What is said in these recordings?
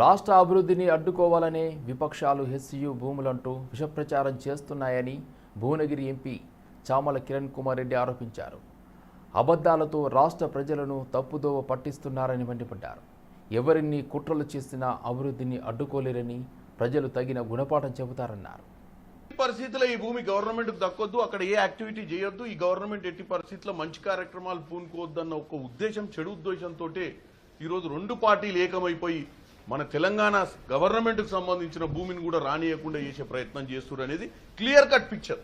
రాష్ట్ర అభివృద్ధిని అడ్డుకోవాలనే విపక్షాలు హెచ్సియు భూములంటూ విషప్రచారం చేస్తున్నాయని భువనగిరి ఎంపీ చామల కిరణ్ కుమార్ రెడ్డి ఆరోపించారు. అబద్ధాలతో రాష్ట్ర ప్రజలను తప్పుదోవ పట్టిస్తున్నారని మండిపడ్డారు. ఎవరిని కుట్రలు చేసినా అభివృద్ధిని అడ్డుకోలేరని ప్రజలు తగిన గుణపాఠం చెబుతారన్నారు. పరిస్థితుల్లో ఈ భూమి గవర్నమెంట్ దక్కొద్దు అక్కడ ఏ యాక్టివిటీ చేయొద్దు ఈ గవర్నమెంట్ ఎట్టి పరిస్థితుల్లో మంచి కార్యక్రమాలు పూనుకోవద్దన్న ఒక ఉద్దేశం చెడు ఉద్దేశంతో ఈరోజు రెండు పార్టీలు ఏకమైపోయి మన తెలంగాణ గవర్నమెంట్కు సంబంధించిన భూమిని కూడా రానియకుండా చేసే ప్రయత్నం చేస్తున్నారు అనేది క్లియర్ కట్ పిక్చర్.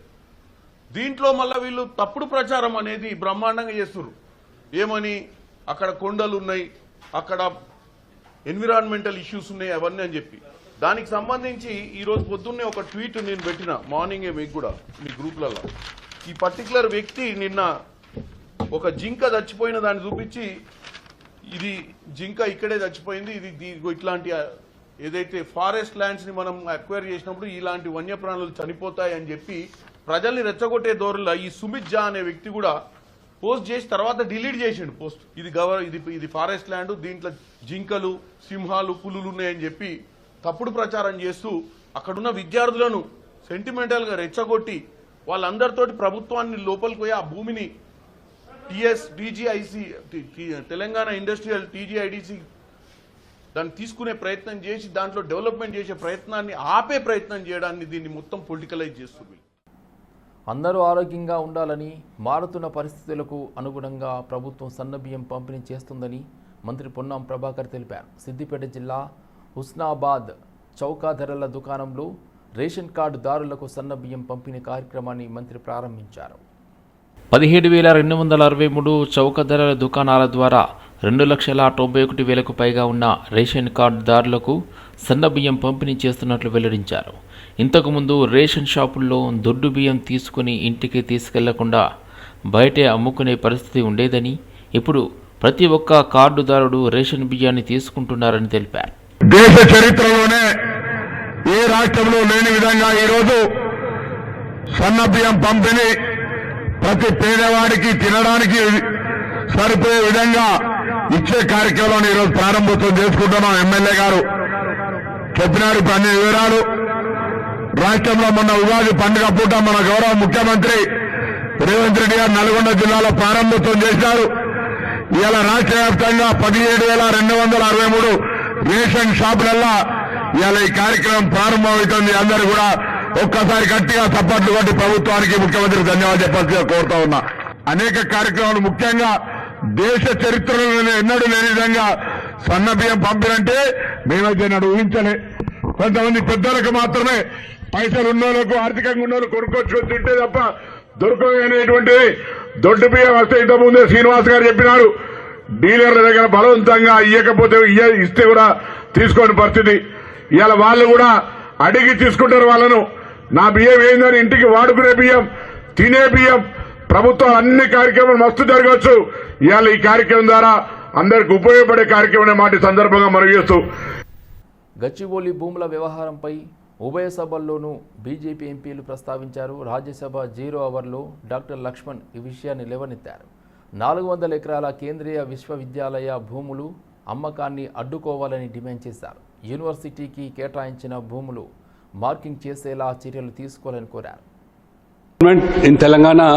దీంట్లో మళ్ళీ వీళ్ళు తప్పుడు ప్రచారం అనేది బ్రహ్మాండంగా చేస్తున్నారు ఏమని? అక్కడ కొండలు ఉన్నాయి అక్కడ ఎన్విరాన్మెంటల్ ఇష్యూస్ ఉన్నాయి అవన్నీ అని చెప్పి. దానికి సంబంధించి ఈరోజు పొద్దున్నే ఒక ట్వీట్ నేను పెట్టిన మార్నింగే మీకు కూడా మీ గ్రూప్లలో. ఈ పర్టికులర్ వ్యక్తి నిన్న ఒక జింక చచ్చిపోయిన దాన్ని చూపించి ఇది జింక ఇక్కడే చచ్చిపోయింది ఇది ఇట్లాంటి ఏదైతే ఫారెస్ట్ ల్యాండ్స్ని మనం అక్వైర్ చేసినప్పుడు ఇలాంటి వన్యప్రాణులు చనిపోతాయి అని చెప్పి ప్రజల్ని రెచ్చగొట్టే ధోరణిలో ఈ సుమిత్ జా అనే వ్యక్తి కూడా పోస్ట్ చేసి తర్వాత డిలీట్ చేసిండు పోస్ట్. ఇది గవర్ ఇది ఇది ఫారెస్ట్ ల్యాండ్ దీంట్లో జింకలు సింహాలు పులులు ఉన్నాయని చెప్పి తప్పుడు ప్రచారం చేస్తూ అక్కడున్న విద్యార్థులను సెంటిమెంటల్గా రెచ్చగొట్టి వాళ్ళందరితోటి ప్రభుత్వాన్ని లోపలికి పోయి ఆ భూమిని TS TGIC Telangana industrial TGIDC దాన్ని తీసుకునే ప్రయత్నం చేసి దాంట్లో డెవలప్మెంట్ చేసే ప్రయత్నాన్ని ఆపే ప్రయత్నం చేయడాన్ని దీన్ని మొత్తం పొలిటికలైజ్ చేస్తుంది. అందరూ ఆరోగ్యంగా ఉండాలని మారుతున్న పరిస్థితులకు అనుగుణంగా ప్రభుత్వం సన్నబియ్యం పంపిణీ చేస్తుందని మంత్రి పొన్నం ప్రభాకర్ తెలిపారు. సిద్దిపేట జిల్లా హుస్నాబాద్ చౌకా ధరల దుకాణంలో రేషన్ కార్డుదారులకు సన్నబియ్యం పంపిణీ కార్యక్రమాన్ని మంత్రి ప్రారంభించారు. పదిహేడు వేల రెండు వందల అరవై మూడు చౌక ధరల దుకాణాల ద్వారా రెండు లక్షల తొంభై ఒకటి వేలకు పైగా ఉన్న రేషన్ కార్డుదారులకు సన్నబియ్యం పంపిణీ చేస్తున్నట్లు వెల్లడించారు. ఇంతకుముందు రేషన్ షాపుల్లో దొడ్డు బియ్యం తీసుకుని ఇంటికి తీసుకెళ్ళకుండా బయటే అమ్ముకునే పరిస్థితి ఉండేదని ఇప్పుడు ప్రతి ఒక్క కార్డుదారుడు రేషన్ బియ్యాన్ని తీసుకుంటున్నారని తెలిపారు. దేశ చరిత్రలోనే ఏ రాష్ట్రంలో లేని విధంగా ఈరోజు సన్న బియ్యం పంపిణీ ప్రతి పేదవాడికి తినడానికి సరిపోయే విధంగా ఇచ్చే కార్యక్రమాన్ని ఈరోజు ప్రారంభోత్సవం చేసుకుంటున్నాం ఎమ్మెల్యే గారు. చెప్పినారు ఇప్పుడు అన్ని వివరాలు. రాష్ట్రంలో మొన్న ఉగాది పండుగ పూట మన గౌరవ ముఖ్యమంత్రి రేవంత్ రెడ్డి గారు నల్గొండ జిల్లాలో ప్రారంభోత్సవం చేశారు. ఇవాళ రాష్ట్ర వ్యాప్తంగా పదిహేడు వేల రెండు వందల అరవై మూడు రేషన్ షాపులల్లా ఇవాళ ఈ కార్యక్రమం ప్రారంభమవుతుంది. అందరూ కూడా ఒక్కసారి గట్టిగా చప్పట్లు కొట్టి ప్రభుత్వానికి ముఖ్యమంత్రికి ధన్యవాదాలు చెప్పాల్సిందిగా కోరుతా ఉన్నా. అనేక కార్యక్రమాలు ముఖ్యంగా దేశ చరిత్రలో ఎన్నడూ లేని విధంగా సన్న బియ్యం పంపినంటే మేమైతే నాడు ఊహించలే. కొంతమంది పెద్దలకు మాత్రమే పైసలు ఉన్నోళ్ళకు ఆర్థికంగా ఉన్నోళ్ళు కొనుక్కొచ్చుకొని తింటే తప్ప దొరకనేటువంటి దొడ్డు బియ్యం వస్తే ఇంతకుముందే శ్రీనివాస్ గారు చెప్పినారు. డీలర్ల దగ్గర బలవంతంగా ఇయ్యకపోతే ఇస్తే కూడా తీసుకోని పరిస్థితి. ఇవాళ వాళ్ళు కూడా అడిగి తీసుకుంటారు వాళ్ళను. నా బియ్యం ఏందని ఇంటికి వాడుకునే బియ్యం తినే బియ్యం ప్రభుత్వం అన్ని కార్యక్రమాలు మస్తు జరగవచ్చు. ఇవాళ ఈ కార్యక్రమం ద్వారా అందరికి ఉపయోగపడే కార్యక్రమం మాట సందర్భంగా మనం చేస్తూ. గచ్చిబౌలి భూముల వ్యవహారంపై ఉభయ సభల్లోనూ బీజేపీ ఎంపీలు ప్రస్తావించారు. రాజ్యసభ జీరో అవర్లో డాక్టర్ లక్ష్మణ్ ఈ విషయాన్ని లేవనెత్తారు. నాలుగు వందల ఎకరాల కేంద్రీయ విశ్వవిద్యాలయ భూములు అమ్మకాన్ని అడ్డుకోవాలని డిమాండ్ చేశారు. యూనివర్సిటీకి కేటాయించిన భూములు మార్కింగ్ చేసేలా చర్యలు తీసుకోవాలని కోరారు Government in Telangana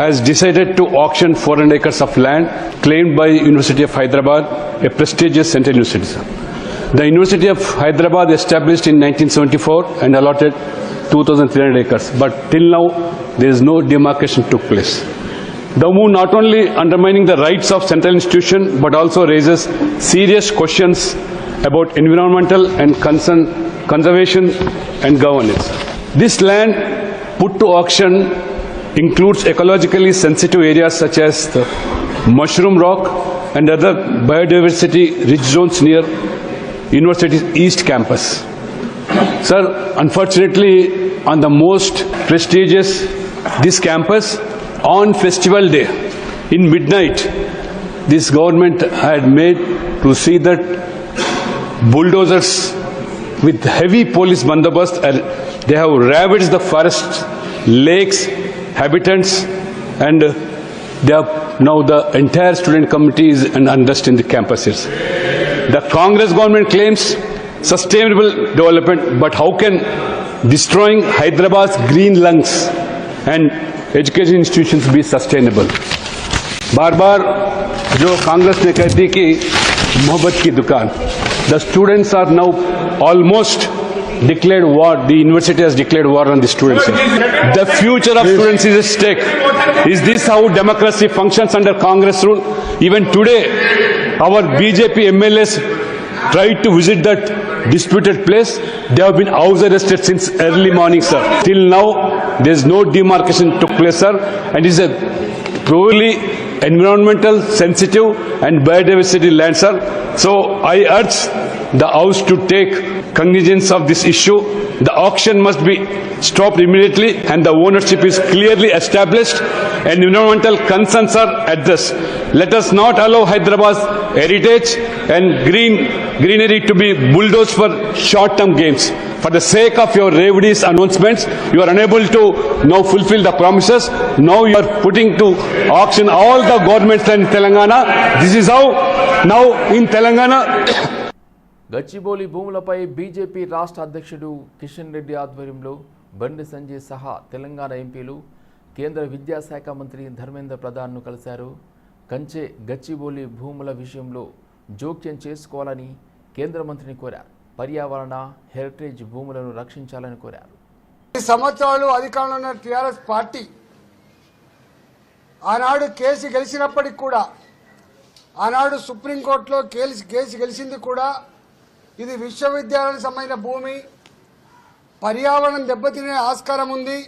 has decided to auction 400 acres of land claimed by University of Hyderabad, a prestigious central university. The University of Hyderabad established in 1974 and allotted 2,300 acres, but till now there is no demarcation took place. The move not only undermining the rights of central institution but also raises serious questions about environmental and concern, conservation and governance. This land put to auction includes ecologically sensitive areas such as the mushroom rock and other biodiversity rich zones near University's East Campus. Sir, unfortunately, on the most prestigious this campus, on festival day, in midnight, this government had made to see that bulldozers with heavy police bandobast, uh, they have ravaged the forests, lakes, habitants, and uh, they have now the entire student community is in unrest in the campuses. The Congress government claims sustainable development, but how can destroying Hyderabad's green lungs and education institutions be sustainable? बार बार जो कांग्रेस ने कहती कि the students are now almost declared war. The university has declared war on the students. The future of students is at stake. Is this how democracy functions under Congress rule? Even today, our BJP MLAs tried to visit that disputed place. They have been house arrested since early morning, sir. Till now, there is no demarcation took place, sir, and it is a purely environmental sensitive and biodiversity land sir so i urge the house to take cognizance of this issue. The auction must be stopped immediately and the ownership is clearly established. And environmental concerns are addressed. Let us not allow hyderabad's heritage and green greenery to be bulldozed for short term gains for the sake of your Revdi's announcements, you are unable to now fulfill the promises. Now you are putting to auction all the governments in Telangana. This is how now in Telangana Gachibowli భూములపై BJP రాష్ట్ర అధ్యక్షుడు కిషన్ రెడ్డి ఆధ్వర్యంలో బండి సంజయ్ సహా తెలంగాణ ఎంపీలు కేంద్ర విద్యాశాఖ మంత్రి ధర్మేంద్ర ప్రధాన్ను కలిశారు కంచె గచ్చిబౌలి భూముల విషయంలో జోక్యం చేసుకోవాలని కేంద్ర మంత్రిని కోరారు. పర్యావరణ హెరిటేజ్ భూములను రక్షించాలని కోరారు. ఈ సంవత్సరాలు అధికారంలో ఉన్న టీఆర్ఎస్ పార్టీ ఆనాడు కేసు గెలిచినప్పటికి కూడా ఆనాడు సుప్రీంకోర్టులో కేసు కేసు గెలిచింది కూడా ఇది విశ్వవిద్యాలయానికి సంబంధించిన భూమి పర్యావరణం దెబ్బతినే ఆస్కారం ఉంది.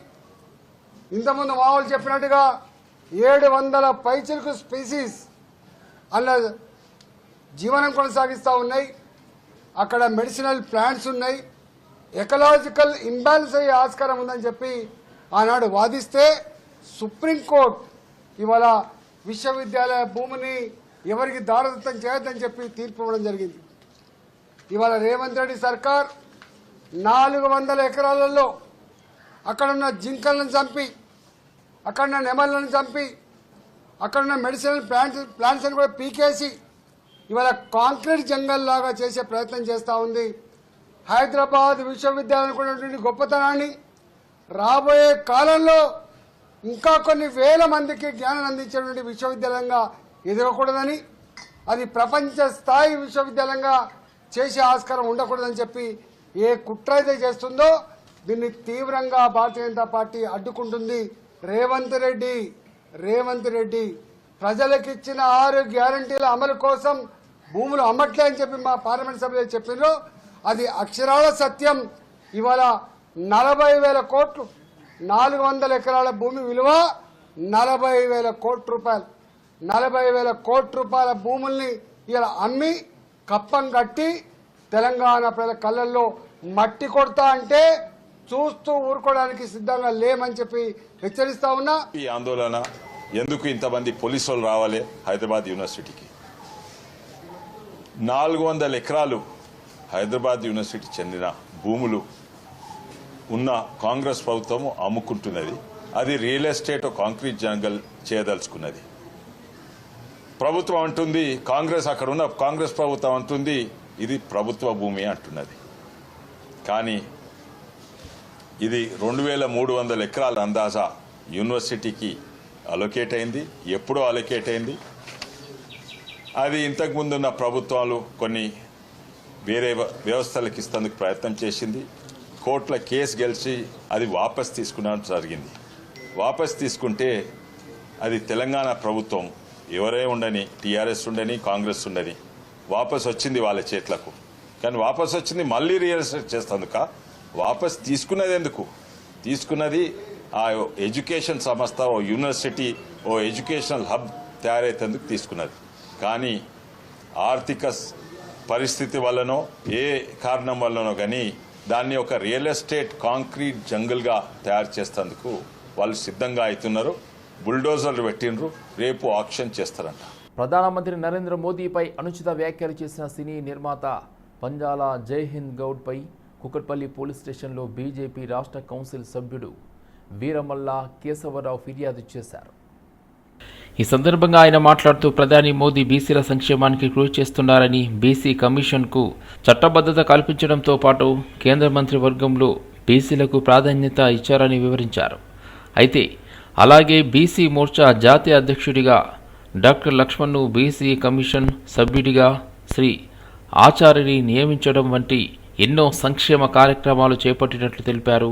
ఇంతకుముందు మామూలు చెప్పినట్టుగా ఏడు వందల పైచిలకు స్పీసీస్ అలా జీవనం కొనసాగిస్తూ ఉన్నాయి. అక్కడ మెడిసినల్ ప్లాంట్స్ ఉన్నాయి. ఎకలాజికల్ ఇంబ్యాలెన్స్ అయ్యే ఆస్కారం ఉందని చెప్పి ఆనాడు వాదిస్తే సుప్రీంకోర్టు ఇవాళ విశ్వవిద్యాలయ భూమిని ఎవరికి దారదత్తం చేయొద్దని చెప్పి తీర్పు ఇవ్వడం జరిగింది. ఇవాళ రేవంత్ రెడ్డి సర్కార్ నాలుగు వందల ఎకరాలలో అక్కడున్న జింకలను చంపి అక్కడున్న నెమళ్ళను చంపి అక్కడున్న మెడిసినల్ ప్లాంట్స్ ప్లాంట్స్ని కూడా పీకేసి ఇవాళ కాంక్రీట్ జంగల్ లాగా చేసే ప్రయత్నం చేస్తూ ఉంది. హైదరాబాద్ విశ్వవిద్యాలయం ఉన్నటువంటి గొప్పతనాన్ని రాబోయే కాలంలో ఇంకా కొన్ని వేల మందికి జ్ఞానం అందించేటువంటి విశ్వవిద్యాలయంగా ఎదగకూడదని అది ప్రపంచ స్థాయి విశ్వవిద్యాలయంగా చేసే ఆస్కారం ఉండకూడదని చెప్పి ఏ కుట్ర అయితే చేస్తుందో దీన్ని తీవ్రంగా భారతీయ జనతా పార్టీ అడ్డుకుంటుంది. రేవంత్ రెడ్డి రేవంత్ రెడ్డి ప్రజలకిచ్చిన ఆరు గ్యారంటీల అమలు కోసం భూములు అమ్మట్లే అని చెప్పి మా పార్లమెంట్ సభ్యులు చెప్పినారు. అది అక్షరాల సత్యం. ఇవాళ నలభై వేల కోట్లు నాలుగు వందల ఎకరాల భూమి విలువ నలభై వేల కోట్ల రూపాయలు. నలభై వేల కోట్ల రూపాయల భూముల్ని ఇలా అమ్మి కప్పం కట్టి తెలంగాణ ప్రజల కళ్ళల్లో మట్టి కొడతా అంటే చూస్తూ ఊరుకోవడానికి సిద్ధంగా లేమని చెప్పి హెచ్చరిస్తా ఉన్నా. ఈ ఆందోళన ఎందుకు ఇంతమంది పోలీసు రావాలి హైదరాబాద్ యూనివర్సిటీకి? నాలుగు వందల ఎకరాలు హైదరాబాద్ యూనివర్సిటీ చెందిన భూములు ఉన్న కాంగ్రెస్ ప్రభుత్వం అమ్ముకుంటున్నది. అది రియల్ ఎస్టేట్ కాంక్రీట్ జంగల్ చేయదలుచుకున్నది. ప్రభుత్వం అంటుంది కాంగ్రెస్ అక్కడ ఉన్న కాంగ్రెస్ ప్రభుత్వం అంటుంది ఇది ప్రభుత్వ భూమి అంటున్నది. కానీ ఇది రెండు వేల మూడు వందల ఎకరాల అందాజా యూనివర్సిటీకి అలొకేట్ అయింది ఎప్పుడో అలొకేట్ అయింది అది ఇంతకు ముందున్న ప్రభుత్వాలు కొన్ని వేరే వ్యవస్థలకు ఇస్తేందుకు ప్రయత్నం చేసింది. కోర్టుల కేసు గెలిచి అది వాపస్ తీసుకున్నాను జరిగింది. వాపస్ తీసుకుంటే అది తెలంగాణ ప్రభుత్వం ఎవరే ఉండని టీఆర్ఎస్ ఉండని కాంగ్రెస్ ఉండని వాపస్ వచ్చింది వాళ్ళ చేతులకు. కానీ వాపస్ వచ్చింది మళ్ళీ రియల్ చేస్తందుక. వాపస్ తీసుకున్నది ఎందుకు? తీసుకున్నది ఆ ఎడ్యుకేషన్ సంస్థ ఓ యూనివర్సిటీ ఓ ఎడ్యుకేషనల్ హబ్ తయారైతేందుకు తీసుకున్నది. కానీ ఆర్థిక పరిస్థితి వల్లనో ఏ కారణం వల్లనో కానీ దాన్ని ఒక రియల్ ఎస్టేట్ కాంక్రీట్ జంగిల్గా తయారు చేసేందుకు వాళ్ళు సిద్ధంగా అవుతున్నారు బుల్డోజర్లు పెట్టినరు రేపు ఆక్షన్ చేస్తారంట. ప్రధానమంత్రి నరేంద్ర మోదీపై అనుచిత వ్యాఖ్యలు చేసిన సినీ నిర్మాత పంజాల జై హింద్ గౌడ్పై కుకట్పల్లి పోలీస్ స్టేషన్లో బీజేపీ రాష్ట్ర కౌన్సిల్ సభ్యుడు వీరమల్ల కేశవరావు ఫిర్యాదు చేశారు. ఈ సందర్భంగా ఆయన మాట్లాడుతూ ప్రధాని మోదీ బీసీల సంక్షేమానికి కృషి చేస్తున్నారని బీసీ కమిషన్కు చట్టబద్ధత కల్పించడంతో పాటు కేంద్ర మంత్రివర్గంలో బీసీలకు ప్రాధాన్యత ఇచ్చారని వివరించారు. అయితే అలాగే బీసీ మోర్చా జాతీయ అధ్యక్షుడిగా డాక్టర్ లక్ష్మణ్ను బీసీ కమిషన్ సభ్యుడిగా శ్రీ ఆచార్యని నియమించడం వంటి ఎన్నో సంక్షేమ కార్యక్రమాలు చేపట్టినట్లు తెలిపారు.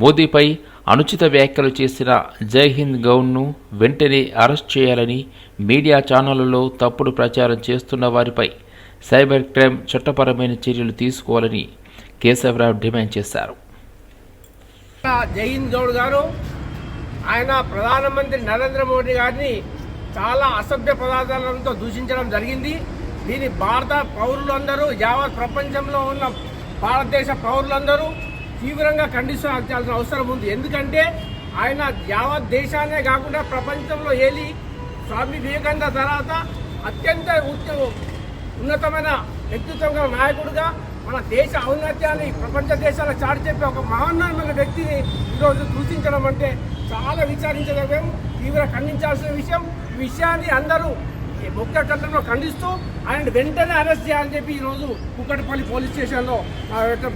మోదీపై అనుచిత వ్యాఖ్యలు చేసిన జైహింద్ గౌడ్ను వెంటనే అరెస్ట్ చేయాలని మీడియా ఛానళ్ళలో తప్పుడు ప్రచారం చేస్తున్న వారిపై సైబర్ క్రైమ్ చట్టపరమైన చర్యలు తీసుకోవాలని కేశవరావు డిమాండ్ చేశారు. జైహింద్ గౌడ్ గారు ఆయన ప్రధానమంత్రి నరేంద్ర మోడీ గారిని చాలా అసభ్య పదార్థాలతో దూషించడం జరిగింది. దీని భారత పౌరులందరూ యావత్ ప్రపంచంలో ఉన్న భారతదేశ పౌరులందరూ తీవ్రంగా ఖండించాల్సిన అవసరం ఉంది. ఎందుకంటే ఆయన యావత్ దేశాన్నే కాకుండా ప్రపంచంలో ఏలి స్వామి వివేకానంద తర్వాత అత్యంత ఉన్నతమైన వ్యక్తిత్వం నాయకుడుగా నాయకుడిగా మన దేశ ఔన్నత్యాన్ని ప్రపంచ దేశాలకు చాటి చెప్పే ఒక మహాన్నమైన వ్యక్తిని ఈరోజు సూచించడం అంటే చాలా విచారించదగ్గం తీవ్ర ఖండించాల్సిన విషయం. విషయాన్ని అందరూ ముఖ్య కట్టడంలో ఖండిస్తూ ఆయన వెంటనే అరెస్ట్ చేయాలని చెప్పి ఈరోజు కుక్కటపల్లి పోలీస్ స్టేషన్లో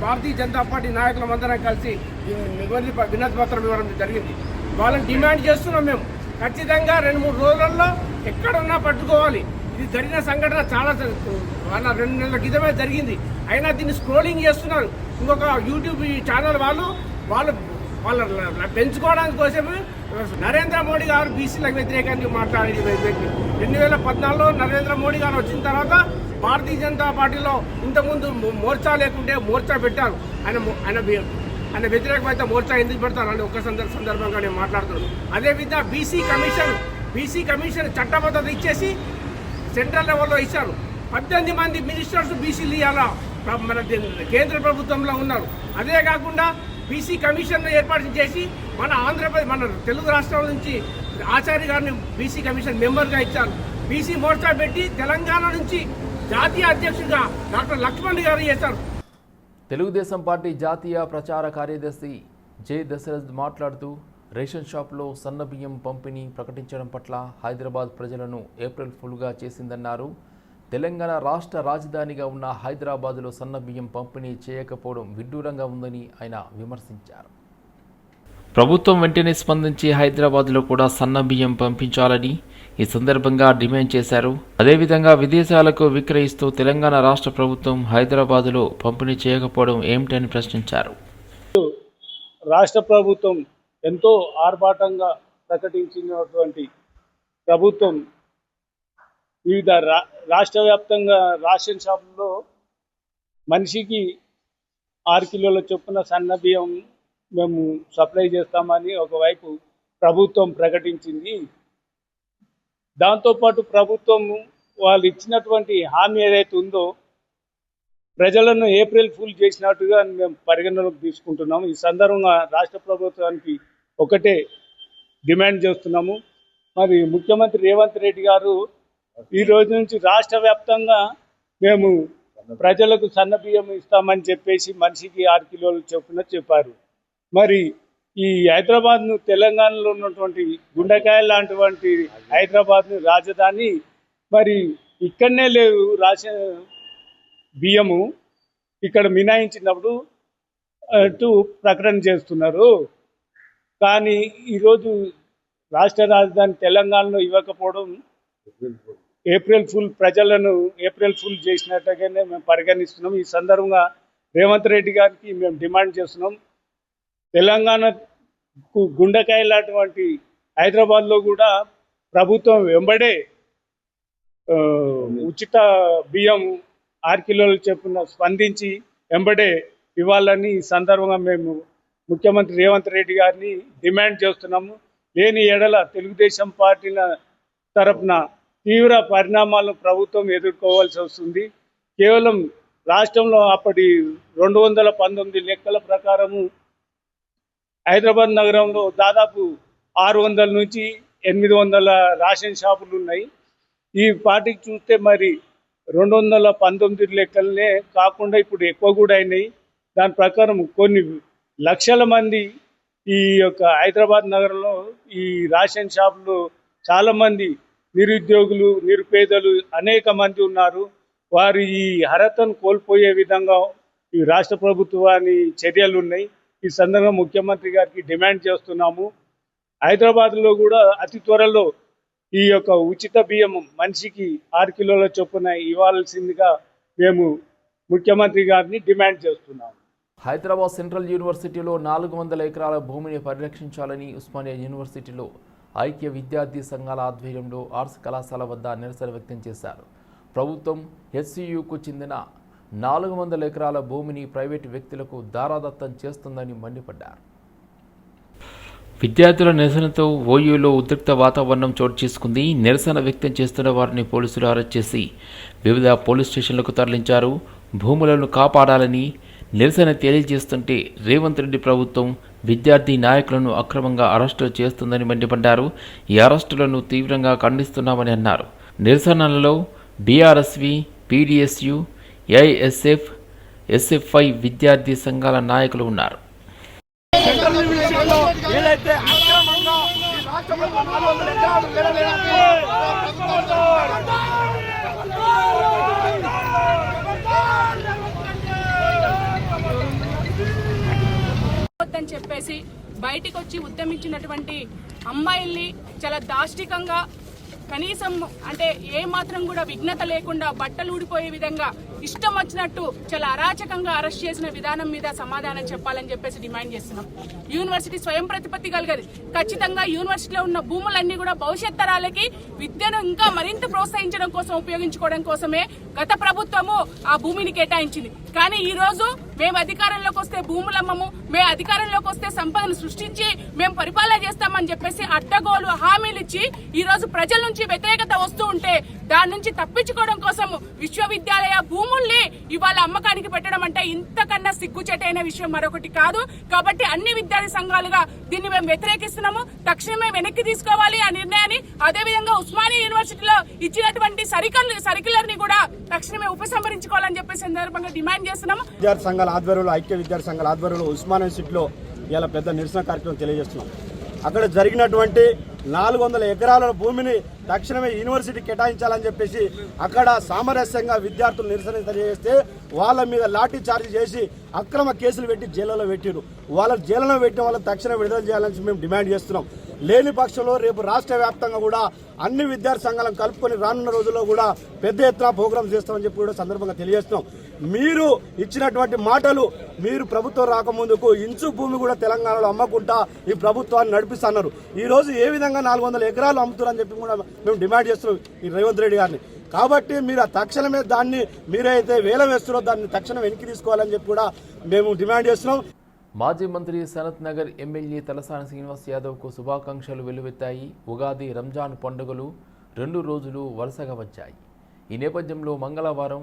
భారతీయ జనతా పార్టీ నాయకులం అందరం కలిసి ఈ వినతి పత్రం ఇవ్వడం జరిగింది. వాళ్ళని డిమాండ్ చేస్తున్నాం మేము. ఖచ్చితంగా రెండు మూడు రోజులలో ఎక్కడున్నా పట్టుకోవాలి. ఇది జరిగిన సంఘటన చాలా వాళ్ళ రెండు నెలల క్రితమే జరిగింది. అయినా దీన్ని స్క్రోలింగ్ చేస్తున్నారు. ఇంకొక యూట్యూబ్ ఛానల్ వాళ్ళు వాళ్ళు వాళ్ళ పెంచుకోవడానికి కోసమే నరేంద్ర మోడీ గారు బీసీలకు వ్యతిరేకంగా మాట్లాడేది. వ్యక్తి రెండు వేల పద్నాలుగులో నరేంద్ర మోడీ గారు వచ్చిన తర్వాత భారతీయ జనతా పార్టీలో ఇంతకుముందు మోర్చా లేకుంటే మోర్చా పెట్టారు. ఆయన ఆయన ఆయన వ్యతిరేకమైతే మోర్చా ఎందుకు పెడతారు అని ఒక సందర్భ సందర్భంగా నేను మాట్లాడుతున్నాను. అదేవిధంగా బీసీ కమిషన్ బీసీ కమిషన్ చట్టబద్ధత ఇచ్చేసి సెంట్రల్ లెవెల్లో ఇచ్చారు. పద్దెనిమిది మంది మినిస్టర్స్ బీసీలు ఇవ్వాలా మన కేంద్ర ప్రభుత్వంలో ఉన్నారు. అదే కాకుండా బీసీ కమిషన్ ఏర్పాటు చేసి మన ఆంధ్రప్రదేశ్ మన తెలుగు రాష్ట్రాల నుంచి ఆచార్య గారిని బీసీ కమిషన్ మెంబర్గా ఇచ్చారు. బీసీ మోర్చా పెట్టి తెలంగాణ నుంచి జాతీయ అధ్యక్షుడిగా డాక్టర్ లక్ష్మణ్ గారు చేశారు. తెలుగుదేశం పార్టీ జాతీయ ప్రచార కార్యదర్శి జే దశరథ్ మాట్లాడుతూ రేషన్ షాప్లో సన్న బియ్యం పంపిణీ ప్రకటించడం పట్ల హైదరాబాద్ ప్రజలను ఏప్రిల్ ఫుల్గా చేసిందన్నారు. తెలంగాణ రాష్ట్ర రాజధానిగా ఉన్న హైదరాబాదులో సన్న బియ్యం పంపిణీ చేయకపోవడం విడ్డూరంగా ఉందని ఆయన విమర్శించారు. ప్రభుత్వం వెంటనే స్పందించి హైదరాబాద్లో కూడా సన్న బియ్యం పంపించాలని ఈ సందర్భంగా డిమాండ్ చేశారు. అదేవిధంగా విదేశాలకు విక్రయిస్తూ తెలంగాణ రాష్ట్ర ప్రభుత్వం హైదరాబాద్లో పంపిణీ చేయకపోవడం ఏమిటని ప్రశ్నించారు. రాష్ట్ర ప్రభుత్వం ఎంతో ఆర్భాటంగా ప్రకటించినటువంటి ప్రభుత్వం వివిధ రా రాష్ట్ర వ్యాప్తంగా రేషన్ షాపుల్లో మనిషికి ఆరు కిలోల చొప్పున సన్న బియ్యం మేము సప్లై చేస్తామని ఒకవైపు ప్రభుత్వం ప్రకటించింది. దాంతోపాటు ప్రభుత్వం వాళ్ళు ఇచ్చినటువంటి హామీ ఏదైతే ఉందో ప్రజలను ఏప్రిల్ ఫుల్ చేసినట్టుగా మేము పరిగణలోకి తీసుకుంటున్నాము. ఈ సందర్భంగా రాష్ట్ర ప్రభుత్వానికి ఒకటే డిమాండ్ చేస్తున్నాము. మరి ముఖ్యమంత్రి రేవంత్ రెడ్డి గారు ఈ రోజు నుంచి రాష్ట్ర వ్యాప్తంగా మేము ప్రజలకు సన్న బియ్యం ఇస్తామని చెప్పేసి మనిషికి ఆరు కిలోలు చొప్పున చెప్పారు. మరి ఈ హైదరాబాద్ను తెలంగాణలో ఉన్నటువంటి గుండెకాయ లాంటివంటి హైదరాబాద్ను రాజధాని మరి ఇక్కడనే లేవు రాజ బియ్యము ఇక్కడ మినాయించినప్పుడు అంటూ ప్రకటన చేస్తున్నారు. కానీ ఈరోజు రాష్ట్ర రాజధాని తెలంగాణలో ఇవ్వకపోవడం ఏప్రిల్ ఫుల్ ప్రజలను ఏప్రిల్ ఫుల్ చేసినట్టుగానే మేము పరిగణిస్తున్నాం. ఈ సందర్భంగా రేవంత్ రెడ్డి గారికి మేము డిమాండ్ చేస్తున్నాం. తెలంగాణకు గుండెకాయ లాంటి హైదరాబాద్లో కూడా ప్రభుత్వం వెంబడే ఉచిత బియ్యం ఆరు కిలోలు చొప్పున స్పందించి వెంబడే ఇవ్వాలని ఈ సందర్భంగా మేము ముఖ్యమంత్రి రేవంత్ రెడ్డి గారిని డిమాండ్ చేస్తున్నాము. లేని ఎడల తెలుగుదేశం పార్టీల తరపున తీవ్ర పరిణామాలను ప్రభుత్వం ఎదుర్కోవాల్సి వస్తుంది. కేవలం రాష్ట్రంలో అప్పటి రెండు వందల పంతొమ్మిది లెక్కల ప్రకారము హైదరాబాద్ నగరంలో దాదాపు ఆరు వందల నుంచి ఎనిమిది వందల రేషన్ షాపులు ఉన్నాయి. ఈ పార్టీకి చూస్తే మరి రెండు వందల పంతొమ్మిది లెక్కలనే కాకుండా ఇప్పుడు ఎక్కువ కూడా అయినాయి. దాని ప్రకారం కొన్ని లక్షల మంది ఈ యొక్క హైదరాబాద్ నగరంలో ఈ రేషన్ షాపులు చాలామంది నిరుద్యోగులు నిరుపేదలు అనేక మంది ఉన్నారు. వారు ఈ అర్హతను కోల్పోయే విధంగా ఈ రాష్ట్ర ప్రభుత్వాన్ని చర్యలు ఉన్నాయి. ఈ సందర్భంగా ముఖ్యమంత్రి గారికి డిమాండ్ చేస్తున్నాము. హైదరాబాద్లో కూడా అతి త్వరలో ఈ యొక్క ఉచిత బియ్యం మనిషికి ఆరు కిలోల చొప్పున ఇవ్వాల్సిందిగా మేము ముఖ్యమంత్రి గారిని డిమాండ్ చేస్తున్నాము. హైదరాబాద్ సెంట్రల్ యూనివర్సిటీలో నాలుగు వందల ఎకరాల భూమిని పరిరక్షించాలని ఉస్మానియా యూనివర్సిటీలో ఐక్య విద్యార్థి సంఘాల ఆధ్వర్యంలో ఆర్ట్స్ కళాశాల వద్ద నిరసన వ్యక్తం చేశారు. ప్రభుత్వం హెచ్సియుకు చెందిన నాలుగు వందల ఎకరాల భూమిని ప్రైవేటు వ్యక్తులకు దారాదత్తం చేస్తుందని మండిపడ్డారు. విద్యార్థుల నిరసనతో ఓయూలో ఉద్రిక్త వాతావరణం చోటు చేసుకుంది. నిరసన వ్యక్తం చేస్తున్న వారిని పోలీసులు అరెస్ట్ చేసి వివిధ పోలీస్ స్టేషన్లకు తరలించారు. భూములను కాపాడాలని నిరసన తెలియజేస్తుంటే రేవంత్ రెడ్డి ప్రభుత్వం విద్యార్థి నాయకులను అక్రమంగా అరెస్టు చేస్తుందని మండిపడ్డారు. ఈ అరెస్టులను తీవ్రంగా ఖండిస్తున్నామని అన్నారు. నిరసనలలో బీఆర్ఎస్వి పీడీఎస్యు ఏఐఎస్ఎఫ్ ఎస్ఎఫ్ఐ విద్యార్థి సంఘాల నాయకులు ఉన్నారు. వద్దని చెప్పేసి బయటికి వచ్చి ఉద్యమించినటువంటి అమ్మాయిల్ని చాలా దాష్టికంగా కనీసం అంటే ఏ మాత్రం కూడా విఘ్నత లేకుండా బట్టలు ఊడిపోయే విధంగా ఇష్టం వచ్చినట్టు చాలా అరాచకంగా అరెస్ట్ చేసిన విధానం మీద సమాధానం చెప్పాలని చెప్పేసి డిమాండ్ చేస్తున్నాం. యూనివర్సిటీ స్వయం ప్రతిపత్తి కలిగదు. ఖచ్చితంగా యూనివర్సిటీలో ఉన్న భూములన్నీ కూడా భవిష్యత్ తరాలకి విద్యను ఇంకా మరింత ప్రోత్సహించడం కోసం ఉపయోగించుకోవడం కోసమే గత ప్రభుత్వము ఆ భూమిని కేటాయించింది. కానీ ఈ రోజు మేము అధికారంలోకి వస్తే భూములు అమ్మము మేము అధికారంలోకి వస్తే సంపదను సృష్టించి మేము పరిపాలన చేస్తామని చెప్పేసి అడ్డగోలు హామీలు ఇచ్చి ఈ రోజు ప్రజల నుంచి వ్యతిరేకత వస్తూ ఉంటే దాని నుంచి తప్పించుకోవడం కోసం విశ్వవిద్యాలయ భూముల్ని ఇవాళ అమ్మకానికి పెట్టడం అంటే ఇంతకన్నా సిగ్గుచేటైన విషయం మరొకటి కాదు. కాబట్టి అన్ని విద్యార్థి సంఘాలుగా దీన్ని మేము వ్యతిరేకిస్తున్నాము. తక్షణమే వెనక్కి తీసుకోవాలి ఆ నిర్ణయాన్ని. అదేవిధంగా ఉస్మానియా యూనివర్సిటీలో ఇచ్చినటువంటి సరికల్ సర్క్యులర్ని కూడా తక్షణమే ఉపసంహరించుకోవాలని చెప్పే సందర్భంగా డిమాండ్ చేస్తున్నాము. సంఘాల ఆధ్వర్యంలో ఐక్య విద్యార్థి సంఘాల ఆధ్వర్యంలో ఉస్మానియా సిటీలో ఇలా పెద్ద నిరసన కార్యక్రమం తెలియజేస్తున్నాం. అక్కడ జరిగినటువంటి నాలుగు వందల ఎకరాల భూమిని తక్షణమే యూనివర్సిటీ కేటాయించాలని చెప్పేసి అక్కడ సామరస్యంగా విద్యార్థులు నిరసన తెలియజేస్తే వాళ్ళ మీద లాఠీ చార్జ్ చేసి అక్రమ కేసులు పెట్టి జైల్లో పెట్టిరు వాళ్ళ జైల్లో పెట్టిన వాళ్ళని తక్షణం విడుదల చేయాలని మేము డిమాండ్ చేస్తున్నాం. లేని పక్షంలో రేపు రాష్ట్ర వ్యాప్తంగా కూడా అన్ని విద్యార్థి సంఘాలను కలుపుకొని రానున్న రోజుల్లో కూడా పెద్ద ఎత్తున ప్రోగ్రామ్స్ చేస్తామని చెప్పి కూడా సందర్భంగా తెలియజేస్తున్నాం. మీరు ఇచ్చినటువంటి మాటలు మీరు ప్రభుత్వం రాకముందుకు ఇంచు భూమి కూడా తెలంగాణలో అమ్మకుంటా ఈ ప్రభుత్వాన్ని నడిపిస్తున్నారు. ఈ రోజు ఏ విధంగా నాలుగు వందల ఎకరాలు అమ్ముతున్నారని చెప్పి కూడా మేము డిమాండ్ చేస్తున్నాం ఈ రేవంత్ రెడ్డి గారిని. కాబట్టి మీరు ఆ తక్షణమే దాన్ని మీరైతే వేల వేస్తున్నారో దాన్ని తక్షణం వెనక్కి తీసుకోవాలని చెప్పి కూడా మేము డిమాండ్ చేస్తున్నాం. మాజీ మంత్రి సనత్ నగర్ ఎమ్మెల్యే తలసాని శ్రీనివాస్ యాదవ్కు శుభాకాంక్షలు వెల్లువెత్తాయి. ఉగాది రంజాన్ పండుగలు రెండు రోజులు వరుసగా వచ్చాయి. ఈ నేపథ్యంలో మంగళవారం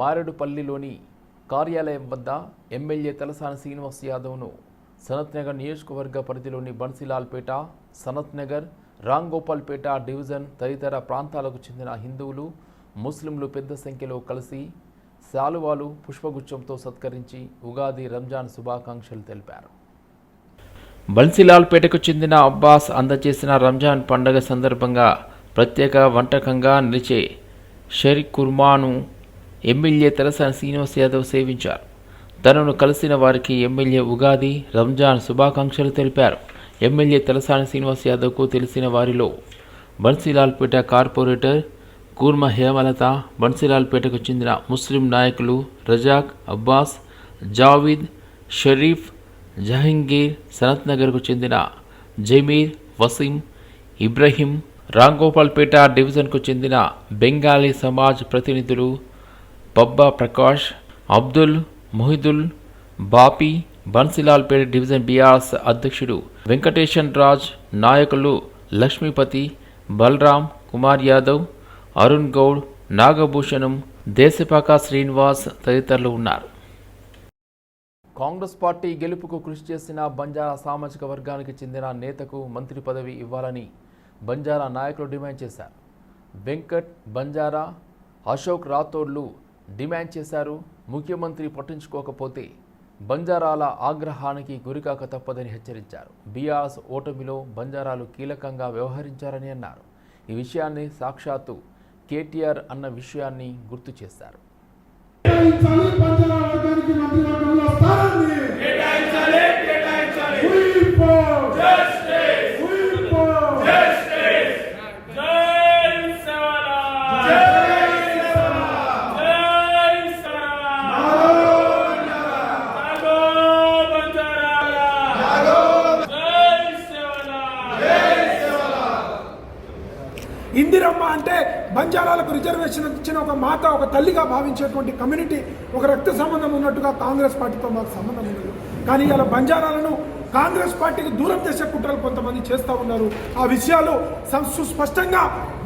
మారేడుపల్లిలోని కార్యాలయం వద్ద ఎమ్మెల్యే తలసాని శ్రీనివాస్ యాదవ్ను సనత్ నగర్ నియోజకవర్గ పరిధిలోని బన్సీలాల్పేట సనత్ నగర్ రాంగోపాల్పేట డివిజన్ తదితర ప్రాంతాలకు చెందిన హిందువులు ముస్లింలు పెద్ద సంఖ్యలో కలిసి శాలువాలు పుష్పగుచ్చంతో సత్కరించి ఉగాది రంజాన్ శుభాకాంక్షలు తెలిపారు. బన్సీలాల్పేటకు చెందిన అబ్బాస్ అందజేసిన రంజాన్ పండగ సందర్భంగా ప్రత్యేక వంటకంగా నిలిచే షరీక్ కుర్మాను ఎమ్మెల్యే తలసాని శ్రీనివాస్ యాదవ్ సేవించారు. తనను కలిసిన వారికి ఎమ్మెల్యే ఉగాది రంజాన్ శుభాకాంక్షలు తెలిపారు. ఎమ్మెల్యే తలసాని శ్రీనివాస్ యాదవ్కు తెలిసిన వారిలో బన్సీలాల్పేట కార్పొరేటర్ కూర్మ హేమలత బన్సీలాల్పేటకు చెందిన ముస్లిం నాయకులు రజాక్ అబ్బాస్ జావీద్ షరీఫ్ జహంగీర్ సనత్నగర్కు చెందిన జమీర్ వసీం ఇబ్రహీం రాంగోపాల్పేట డివిజన్కు చెందిన బెంగాలీ సమాజ్ ప్రతినిధులు బబ్బా ప్రకాష్ అబ్దుల్ మొహిదుల్ బాపి బన్సిలాల్పేట డివిజన్ బీఆర్ఎస్ అధ్యక్షుడు వెంకటేశన్ రాజ్ నాయకులు లక్ష్మీపతి బలరాం కుమార్ యాదవ్ అరుణ్ గౌడ్ నాగభూషణం దేశపాక శ్రీనివాస్ తదితరులు ఉన్నారు. కాంగ్రెస్ పార్టీ గెలుపుకు కృషి చేసిన బంజారా సామాజిక వర్గానికి చెందిన నేతకు మంత్రి పదవి ఇవ్వాలని బంజారా నాయకులు డిమాండ్ చేశారు. వెంకట్ బంజారా అశోక్ రాథోడ్లు డిమాండ్ చేశారు. ముఖ్యమంత్రి పట్టించుకోకపోతే బంజారాల ఆగ్రహానికి గురికాక తప్పదని హెచ్చరించారు. బీఆర్ఎస్ ఓటమిలో బంజారాలు కీలకంగా వ్యవహరించారని అన్నారు. ఈ విషయాన్ని సాక్షాత్తు కేటీఆర్ అన్న విషయాన్ని గుర్తు చేశారు. అంటే బంజారాలకు రిజర్వేషన్ ఇచ్చిన ఒక మాత ఒక తల్లిగా భావించేటువంటి కమ్యూనిటీ ఒక రక్త సంబంధం ఉన్నట్టుగా కాంగ్రెస్ పార్టీతో మాకు సంబంధం లేదు. కానీ ఇలా బంజారాలను కాంగ్రెస్ పార్టీకి దూరం చేసే కుట్రలు కొంతమంది చేస్తూ ఉన్నారు. ఆ విషయాలు సుస్పష్టంగా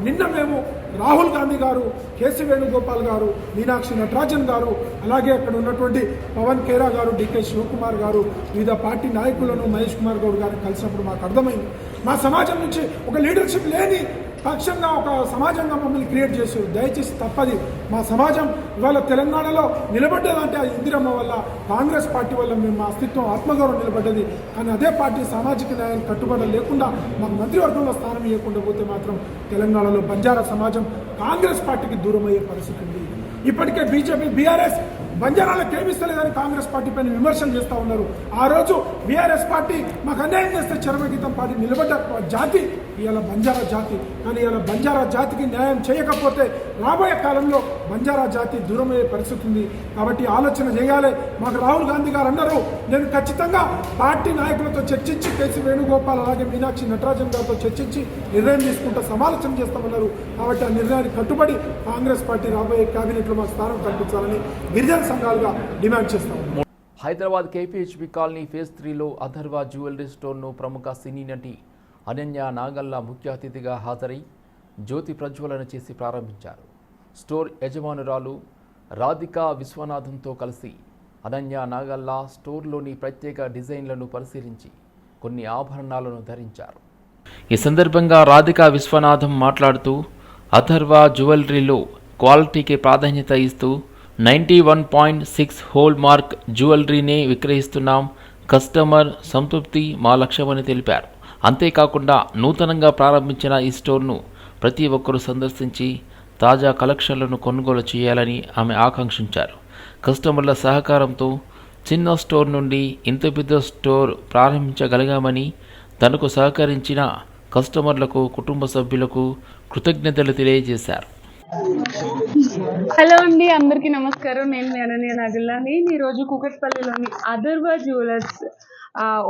నిన్న మేము రాహుల్ గాంధీ గారు కేసీ వేణుగోపాల్ గారు మీనాక్షి నటరాజన్ గారు అలాగే అక్కడ ఉన్నటువంటి పవన్ ఖేరా గారు డికే శివకుమార్ గారు వివిధ పార్టీ నాయకులను మహేష్ కుమార్ గౌడ్ గారిని కలిసినప్పుడు మాకు అర్థమైంది. మా సమాజం నుంచి ఒక లీడర్షిప్ లేని పక్షంగా ఒక సమాజంగా మమ్మల్ని క్రియేట్ చేశారు. దయచేసి తప్పది. మా సమాజం ఇవాళ తెలంగాణలో నిలబడ్డదంటే ఆ ఇందిరమ్మ వల్ల కాంగ్రెస్ పార్టీ వల్ల మేము మా అస్తిత్వం ఆత్మగౌరవం నిలబడ్డది. కానీ అదే పార్టీ సామాజిక న్యాయం కట్టుబడి లేకుండా మాకు మంత్రివర్గంలో స్థానం ఇవ్వకుండా పోతే మాత్రం తెలంగాణలో బంజారా సమాజం కాంగ్రెస్ పార్టీకి దూరం అయ్యే పరిస్థితి ఉంది. ఇప్పటికే బీజేపీ బీఆర్ఎస్ బంజారాలకు ఏమిస్తలేదని కాంగ్రెస్ పార్టీ పైన విమర్శలు చేస్తూ ఉన్నారు. ఆ రోజు బీఆర్ఎస్ పార్టీ మాకు అన్యాయం చేస్తే చరమగీతం పార్టీ నిలబడ్డ జాతి ఇవాళ బంజారా జాతి. కానీ ఇవాళ బంజారా జాతికి న్యాయం చేయకపోతే రాబోయే కాలంలో బంజారా జాతి దూరమయ్యే పరిస్థితి ఉంది. కాబట్టి ఆలోచన చేయాలి. మాకు రాహుల్ గాంధీ గారు అన్నారు నేను ఖచ్చితంగా పార్టీ నాయకులతో చర్చించి కేసీ వేణుగోపాల్ అలాగే మీనాక్షి నటరాజన్ గారితో చర్చించి నిర్ణయం తీసుకుంటూ సమాలోచన చేస్తామన్నారు. కాబట్టి ఆ నిర్ణయానికి కట్టుబడి కాంగ్రెస్ పార్టీ రాబోయే కేబినెట్లో మా స్థానం కల్పించాలని గిరిజన సంఘాలుగా డిమాండ్ చేస్తాము. హైదరాబాద్ కేపీహెచ్బి కాలనీ ఫేజ్ త్రీలో అథర్వా జ్యువెలరీ స్టోర్ను ప్రముఖ సినీ నటి అనన్య నాగల్లా ముఖ్య అతిథిగా హాజరై జ్యోతి ప్రజ్వలన చేసి ప్రారంభించారు. స్టోర్ యజమానురాలు రాధికా విశ్వనాథంతో కలిసి అనన్య నాగల్లా స్టోర్లోని ప్రత్యేక డిజైన్లను పరిశీలించి కొన్ని ఆభరణాలను ధరించారు. ఈ సందర్భంగా రాధికా విశ్వనాథం మాట్లాడుతూ అథర్వ జ్యువెలరీలో క్వాలిటీకి ప్రాధాన్యత ఇస్తూ ninety one point six hallmark జ్యువెలరీనే విక్రయిస్తున్నాం. కస్టమర్ సంతృప్తి మా లక్ష్యమని తెలిపారు. అంతేకాకుండా నూతనంగా ప్రారంభించిన ఈ స్టోర్ను ప్రతి ఒక్కరూ సందర్శించి తాజా కలెక్షన్లను కొనుగోలు చేయాలని ఆమె ఆకాంక్షించారు. కస్టమర్ల సహకారంతో చిన్న స్టోర్ నుండి ఇంత పెద్ద స్టోర్ ప్రారంభించగలిగామని తనకు సహకరించిన కస్టమర్లకు కుటుంబ సభ్యులకు కృతజ్ఞతలు తెలియజేశారు. హలో అండి అందరికీ నమస్కారం. నేను మీ అనన్య ఈరోజు కూకట్పల్లిలోని అదర్వా జ్యువెలర్స్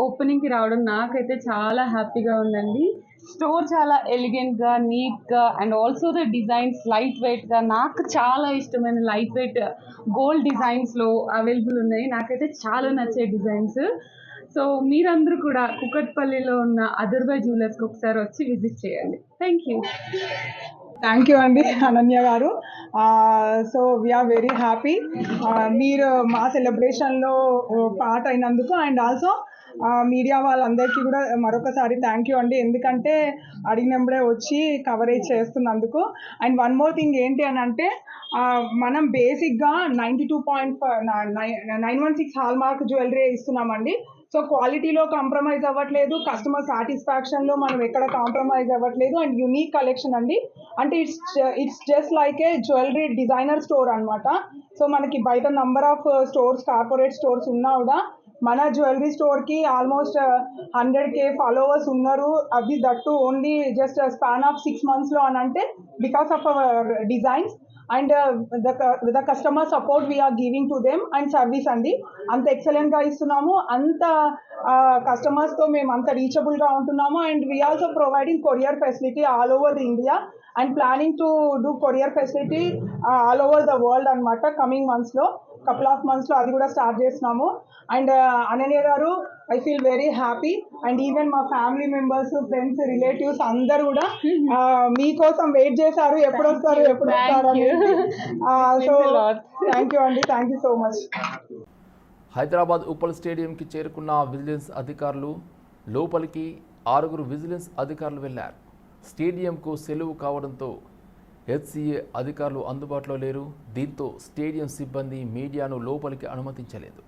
ఓపెనింగ్కి రావడం నాకైతే చాలా హ్యాపీగా ఉందండి. స్టోర్ చాలా ఎలిగెంట్గా నీట్గా and also the designs light వెయిట్గా నాకు చాలా ఇష్టమైన లైట్ వెయిట్ గోల్డ్ డిజైన్స్లో అవైలబుల్ ఉన్నాయి. నాకైతే చాలా నచ్చే డిజైన్స్ సో మీరందరూ కూడా కుకట్పల్లిలో ఉన్న అదర్వా జ్యువెలర్స్కి ఒకసారి వచ్చి విజిట్ చేయండి. థ్యాంక్ యూ థ్యాంక్ యూ అండి అనన్య గారు. సో వీఆర్ వెరీ హ్యాపీ మీరు మా సెలబ్రేషన్లో పార్ట్ అయినందుకు అండ్ ఆల్సో మీడియా వాళ్ళందరికీ కూడా మరొకసారి థ్యాంక్ యూ అండి ఎందుకంటే అడిగినప్పుడే వచ్చి కవరేజ్ చేస్తున్నందుకు. అండ్ వన్ మోర్ థింగ్ ఏంటి అని అంటే మనం బేసిక్గా ninety two point nine one six hallmark jewellery ఇస్తున్నామండి. సో క్వాలిటీలో కాంప్రమైజ్ అవ్వట్లేదు కస్టమర్ సాటిస్ఫాక్షన్లో మనం ఎక్కడ కాంప్రమైజ్ అవ్వట్లేదు అండ్ యూనిక్ కలెక్షన్ అండి. అంటే it's it's just like a jewellery designer store అనమాట సో మనకి బయట number of stores corporate stores ఉన్నా కూడా మన జ్యువెలరీ స్టోర్కి ఆల్మోస్ట్ హండ్రెడ్ కే ఫాలోవర్స్ ఉన్నారు. అది that only just span of six మంత్స్లో అని అంటే because of our designs. And the the customer support we are giving to them and service అండి. అంత ఎక్సలెంట్గా ఇస్తున్నాము. అంత కస్టమర్స్తో మేము అంత రీచబుల్గా ఉంటున్నాము. And we also providing courier facility all over India and planning to do courier facility all over the world అనమాట కమింగ్ మంత్స్లో కపుల్ ఆఫ్ మంత్స్లో అది కూడా స్టార్ట్ చేస్తున్నాము అండ్ అనన్య గారు I feel very happy and even మా ఫ్యామిలీ మెంబర్స్ ఫ్రెండ్స్ రిలేటివ్స్ అందరు కూడా ఆ, మీకోసం వెయిట్ చేశారు. ఎప్పుడు వస్తారు ఎప్పుడు వస్తారు సో థ్యాంక్ యూ అండి thank you so much Hyderabad Uppal స్టేడియంకి చేరుకున్న విజిలెన్స్ అధికారులు లోపలికి ఆరుగురు విజిలెన్స్ అధికారులు వెళ్ళారు స్టేడియంకు సెలవు కావడంతో హెచ్సిఏ అధికారులు అందుబాటులో లేరు. దీంతో స్టేడియం సిబ్బంది మీడియాను లోపలికి అనుమతించలేదు.